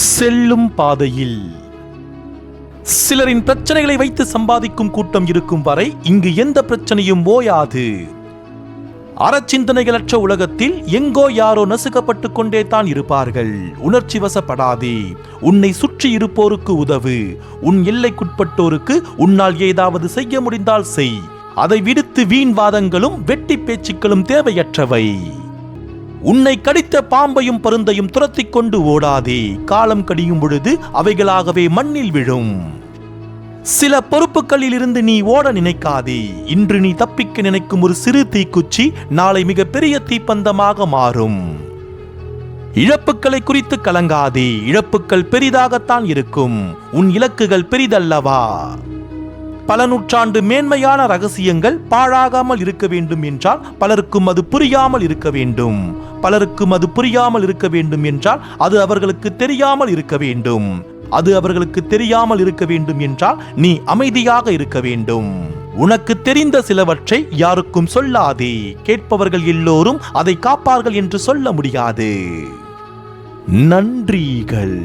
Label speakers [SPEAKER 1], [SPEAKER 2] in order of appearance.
[SPEAKER 1] செல்லும் பாதையில். சிலரின் பிரச்சனைகளை வைத்து சம்பாதிக்கும் கூட்டம் இருக்கும் வரை இங்கு எந்த பிரச்சனையும் ஓயாது. அறச்சிந்தனைகளற்ற உலகத்தில் எங்கோ யாரோ நசுக்கப்பட்டுக் கொண்டே தான் இருப்பார்கள். உணர்ச்சி வசப்படாதே. உன்னை சுற்றி இருப்போருக்கு உதவு. உன் எல்லைக்குட்பட்டோருக்கு உன்னால் ஏதாவது செய்ய முடிந்தால் செய். அதை விடுத்து வீண் வாதங்களும் வெட்டி பேச்சுக்களும் தேவையற்றவை. உன்னை கடித்த பாம்பையும் பருந்தையும் துரத்தி கொண்டு ஓடாதே. காலம் கடியும் பொழுது அவைகளாகவே மண்ணில் விழும். சில பொறுப்புகளில் இருந்து நீ ஓட நினைக்காதே. இன்று நீ தப்பிக்க நினைக்கும் ஒரு சிறு தீக்குச்சி நாளை மிக பெரிய தீப்பந்தமாக மாறும். இழப்புகளை குறித்து கலங்காதே. இழப்புக்கள் பெரிதாகத்தான் இருக்கும். உன் இலக்குகள் பெரிதல்லவா? பல நூற்றாண்டு மேன்மையான ரகசியங்கள் பாழாகாமல் இருக்க வேண்டும் என்றால் பலருக்கும் அது புரியாமல் இருக்க வேண்டும். பலருக்கும் அது புரியாமல் இருக்க வேண்டும் என்றால் அது அவர்களுக்கு தெரியாமல் இருக்க வேண்டும். அது அவர்களுக்கு தெரியாமல் இருக்க வேண்டும் என்றால் நீ அமைதியாக இருக்க வேண்டும். உனக்கு தெரிந்த சிலவற்றை யாருக்கும் சொல்லாதே. கேட்பவர்கள் எல்லோரும் அதை காப்பார்கள் என்று சொல்ல முடியாது. நன்றிகள்.